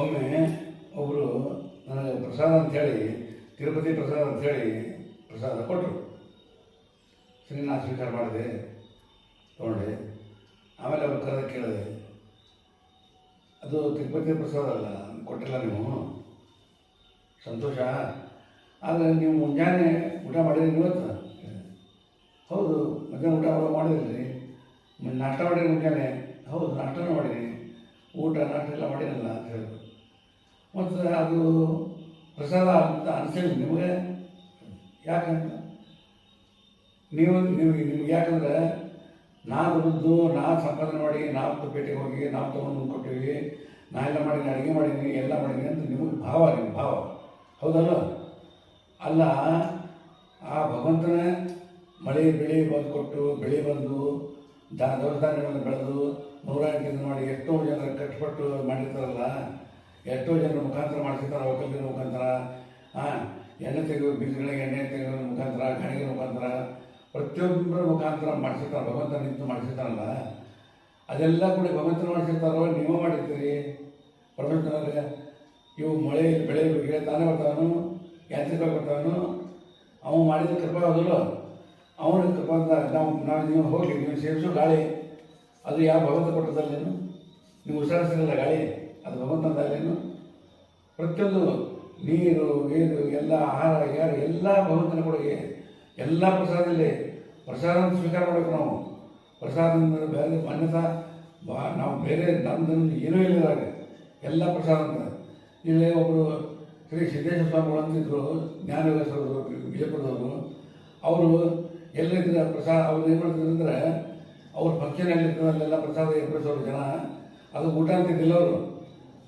ಒಮ್ಮೆ ಒಬ್ಬರು ನನಗೆ ಪ್ರಸಾದ ಅಂಥೇಳಿ, ತಿರುಪತಿ ಪ್ರಸಾದ ಅಂಥೇಳಿ ಪ್ರಸಾದ ಕೊಟ್ಟರು ನಾನು ಸ್ವೀಕಾರ ಮಾಡಿದೆ, ತೊಗೊಂಡೆ. ಆಮೇಲೆ ಅವ್ರ ಕರೆದ ಕೇಳಿದೆ, ಅದು ತಿರುಪತಿ ಪ್ರಸಾದ ಅಲ್ಲ, ಕೊಟ್ಟಿಲ್ಲ ನೀವು. ಸಂತೋಷ. ಆದರೆ ನೀವು ಮುಂಜಾನೆ ಊಟ ಮಾಡಿದ್ರಿ ಇವತ್ತು ಹೌದು, ಮಧ್ಯಾಹ್ನ ಊಟ ಮಾಡಿದ್ರಿ. ನಾಷ್ಟ ಮಾಡಿರಿ ಮುಂಜಾನೆ. ಹೌದು, ನಾಷ್ಟನೂ ಮಾಡಿರಿ ಊಟ, ನಾಷ್ಟ ಎಲ್ಲ ಮಾಡಿರಲ್ಲ, ಅಂತ ಹೇಳಿದ್ರು. ಮತ್ತು ಅದು ಪ್ರಸಾದ ಅಂತ ಅನಿಸಲಿ ನಿಮಗೆ. ಯಾಕಂದ್ರೆ ನೀವು ನೀವು, ನಿಮ್ಗೆ ಯಾಕಂದ್ರೆ ನಾವು ದುಡ್ದು, ನಾ ಸಂಪಾದನೆ ಮಾಡಿ ನಾವು ಪೇಟೆಗೆ ಹೋಗಿ ನಾವು ತೊಗೊಂಡು ಕೊಟ್ಟಿವಿ, ನಾ ಎಲ್ಲ ಮಾಡೀನಿ, ಅಡುಗೆ ಮಾಡೀನಿ, ಎಲ್ಲ ಮಾಡೀನಿ ಅಂತ ನಿಮಗೆ ಭಾವ ನಿಮ್ಮ ಭಾವ. ಹೌದಲ್ಲ? ಅಲ್ಲ, ಆ ಭಗವಂತನೇ ಮಳೆ, ಬೆಳೆ ಬಂದು ಕೊಟ್ಟು, ಬೆಳೆ ಬಂದು ದಾ ದವಸ ಧಾನ್ಯಗಳನ್ನು ಬೆಳೆದು ನೂರ ಎಂಟು ಮಾಡಿ ಎಷ್ಟೋ ಜನರು ಕಷ್ಟಪಟ್ಟು ಮಾಡಿರ್ತಾರಲ್ಲ ಎಷ್ಟೋ ಜನರ ಮುಖಾಂತರ ಮಾಡಿಸಿರ್ತಾರೆ ಒಕ್ಕಲಿಗರ ಮುಖಾಂತರ ಹಾಂ ಎಣ್ಣೆ ತೆಗೆಯುವ ಬೀಜಗಳಿಗೆ ಎಣ್ಣೆ ತೆಗೆಯುವ ಮುಖಾಂತರ ಗಣಿಗೆ ಮುಖಾಂತರ, ಪ್ರತಿಯೊಬ್ಬರ ಮುಖಾಂತರ ಮಾಡಿಸಿರ್ತಾರೆ ಭಗವಂತ ನಿಂತು ಮಾಡಿಸಿರ್ತಾರಲ್ಲ. ಅದೆಲ್ಲ ಕೂಡ ಭಗವಂತನ ಮಾಡಿಸಿರ್ತಾರೋ ನೀವು ಮಾಡಿರ್ತೀರಿ. ಪ್ರಪಂಚದೊಳಗೆ ಇವು ಮಳೆ, ಬೆಳೆ ತಾನೇ ಬರ್ತಾವನು, ಯಾಂತ್ರಿಕ ಬರ್ತಾವನು, ಅವ ಮಾಡಿದ ಆಗೋದಲ್ಲ ಅವನು ಅವನ ಕೃಪಾಂತ ನಾವು ನಾವು ನೀವು ಹೋಗಿ ನೀವು ಸೇವಿಸೋ ಗಾಳಿ. ಅದು ಯಾವ ಭಗವಂತ ಕೊಟ್ಟದಲ್ಲೇನು ನೀವು ಉಸಿರಾಡಿಸಿರಲ್ಲ ಗಾಳಿ? ಅದು ಭಗವಂತನದಲ್ಲೇನು ಪ್ರತಿಯೊಂದು ನೀರು ಏನು ಎಲ್ಲ ಆಹಾರ, ಯಾರು ಎಲ್ಲ ಭಗವಂತನ ಕೊಡುಗೆ, ಎಲ್ಲ ಪ್ರಸಾದದಲ್ಲಿ ಪ್ರಸಾದ ಸ್ವೀಕಾರ ಮಾಡಬೇಕು ನಾವು. ಪ್ರಸಾದದಿಂದ ಬೇರೆ ಮಾನ್ಯತಾ ನಾವು ಬೇರೆ ನಮ್ದು ಏನೂ ಇಲ್ಲ ಇದ್ರಾಗ. ಎಲ್ಲ ಪ್ರಸಾದ ಅಂತ ಇಲ್ಲಿ ಒಬ್ಬರು ಶ್ರೀ ಸಿದ್ದೇಶ್ವರ ಸ್ವಾಮಿಗಳು ಅಂತಿದ್ರು ಜ್ಞಾನವೇಶ್ವರವರು ವಿಜಯಪುರದವರು. ಅವರು ಎಲ್ಲಿದ್ದ ಪ್ರಸಾದ, ಅವ್ರು ಏನು ಮಾಡ್ತಿದ್ರು ಅಂದರೆ, ಅವ್ರ ಫಂಕ್ಷನ್ ಎಲ್ಲಿರ್ತದೆ ಅಲ್ಲೆಲ್ಲ ಪ್ರಸಾದ ಏರ್ಪಡಿಸೋರು ಜನ. ಅದು ಊಟ ಅಂತಿದ್ದಿಲ್ಲ ಅವರು.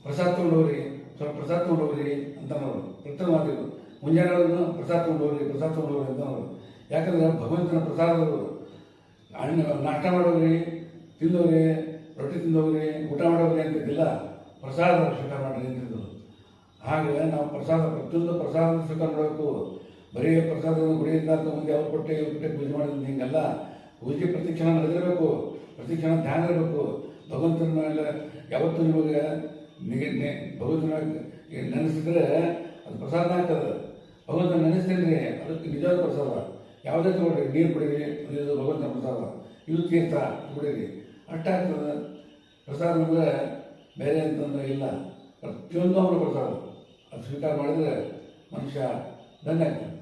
ಪ್ರಸಾದ ತೊಗೊಂಡೋಗ್ರಿ ಸ್ವಲ್ಪ ಪ್ರಸಾದ ತೊಗೊಂಡೋಗ್ರಿ ಅಂತ ಅನ್ನೋರು ಪ್ರಥಮ ಮಾತಿದ್ರು ಮುಂಜಾನೆ ಪ್ರಸಾದ ತೊಗೊಂಡೋಗ್ರಿ ಪ್ರಸಾದ ತೊಗೊಂಡೋಗ್ರಿ ಅಂತ ಅನ್ನೋರು ಯಾಕಂದ್ರೆ ಭಗವಂತನ ಪ್ರಸಾದವರು ಹಣ್ಣು, ನಾಷ್ಟ ಮಾಡೋಗ್ರಿ ತಿಂದವ್ರಿ ರೊಟ್ಟಿ ತಿಂದವ್ರಿ ಊಟ ಮಾಡೋವ್ರಿ ಅಂತಿದ್ದಿಲ್ಲ ಪ್ರಸಾದ ಸ್ವೀಕಾರ ಮಾಡ್ರಿ ಅಂತಿದ್ರು ಹಾಗೆ ನಾವು ಪ್ರಸಾದ, ಪ್ರತಿಯೊಂದು ಪ್ರಸಾದ ಸ್ವೀಕಾರ ಮಾಡಬೇಕು. ಬರೀ ಪ್ರಸಾದ ಗುಡಿಯಿಂದ ಮುಂದೆ ಅವ್ರು ಕೊಟ್ಟೆ ಇವ್ರು ಕೊಟ್ಟೆ ಪೂಜೆ ಮಾಡೋದು ಹಿಂಗಲ್ಲ. ಪೂಜೆ ಪ್ರತಿಕ್ಷಣ ನಡೆದಿರಬೇಕು. ಪ್ರತಿಕ್ಷಣ ಧ್ಯಾನ ಇರಬೇಕು. ಭಗವಂತನ ಮೇಲೆ ಯಾವತ್ತೂ ನಿಮಗೆ ನಿ- ನಿ- ಭಗವಂತನ ನೆನೆಸಿದ್ರೆ ಅದು ಪ್ರಸಾದ ಆಗ್ತದೆ. ಭಗವಂತ ನೆನೆಸ್ತೇನೆ ಅದಕ್ಕೆ ನಿಜವಾದ ಪ್ರಸಾದ. ಯಾವುದೇ ತಗೊಳ್ರಿ ನೀರು ಕುಡೀರಿ ಇದು ಭಗವಂತನ ಪ್ರಸಾದ. ಇದು ತೀರ್ಥ ಕುಡೀರಿ ಅಷ್ಟಾಗ್ತದೆ ಪ್ರಸಾದ ಅಂದರೆ ಬೇರೆ ಅಂತಂದ್ರೆ ಇಲ್ಲ. ಪ್ರತಿಯೊಂದು ಅವರ ಪ್ರಸಾದ. ಅದು ಸ್ವೀಕಾರ ಮಾಡಿದರೆ ಮನುಷ್ಯ ಧನ್ಯ ಆಗ್ತಾನೆ.